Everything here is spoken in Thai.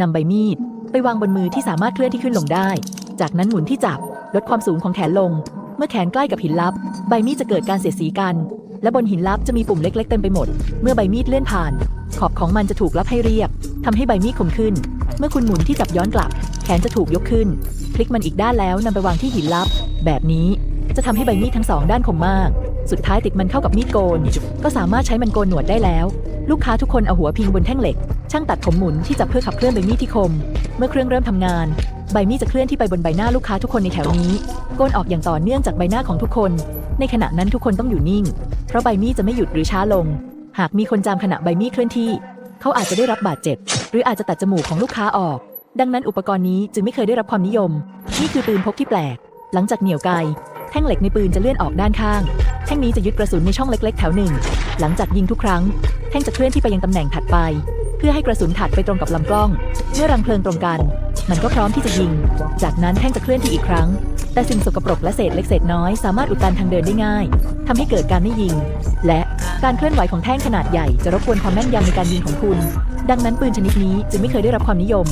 นำใบมีด ไปวางบนมือที่สามารถเคลื่อนที่ขึ้นลงได้ จากนั้นหมุนที่จับ ลดความสูงของแขนลง เมื่อแขนใกล้กับหินลับ ใบมีดจะเกิดการเสียดสีกัน และบนหินลับจะมีปุ่มเล็ก ๆ เต็มไปหมด เมื่อใบมีดเลื่อนผ่าน ขอบของมันจะถูกลับให้เรียบทำให้ใบมีดคมขึ้น เมื่อคุณหมุนที่จับย้อนกลับ แขนจะถูกยกขึ้น พลิกมันอีกด้านแล้วนำไปวางที่หินลับ แบบนี้จะทำให้ใบมีดทั้งสองด้านคมมาก สุดท้ายติดมันเข้ากับมีดโกน ก็สามารถใช้มันโกนหนวดได้แล้ว ลูกค้าทุกคนเอาหัวพิงบนแท่งเหล็ก ช่างตัดผมหมุนที่จับเพื่อขับเคลื่อนใบมีดที่คม เมื่อเครื่องเริ่มทำงาน ใบมีดจะเคลื่อนที่ไปบนใบหน้าลูกค้าทุกคนในแถวนี้ โกนออกอย่างต่อเนื่องจากใบหน้าของทุกคน ในขณะนั้นทุกคนต้องอยู่นิ่ง เพราะใบมีดจะไม่หยุดหรือช้าลง หากมีคนจามขณะใบมีดเคลื่อนที่ เขาอาจจะได้รับบาดเจ็บ หรืออาจจะตัดจมูกของลูกค้าออก ดังนั้นอุปกรณ์นี้จึงไม่เคยได้รับความนิยม นี่คือปืนพกที่แปลก หลังจากเหนี่ยวไก แท่งเหล็กในปืนจะเลื่อนออกด้านข้าง แท่งนี้จะยึดกระสุนในช่องเล็ก ๆ แถวหนึ่ง หลังจากยิงทุกครั้ง แท่งจะเคลื่อนที่ไปยังตำแหน่งถัดไป เพื่อให้กระสุนถัดไปตรงกับลำกล้อง เมื่อรังเพลิงตรงกัน มันก็พร้อมที่จะยิง จากนั้นแท่งจะเคลื่อนที่อีกครั้ง แต่สิ่งสกปรกและเศษเล็กเศษน้อยสามารถอุดตันทางเดินได้ง่ายทำให้เกิดการไม่ยิง และการเคลื่อนไหวของแท่งขนาดใหญ่จะรบกวนความแม่นยำในการยิงของคุณ ดังนั้นปืนชนิดนี้จึงไม่เคยได้รับความนิยม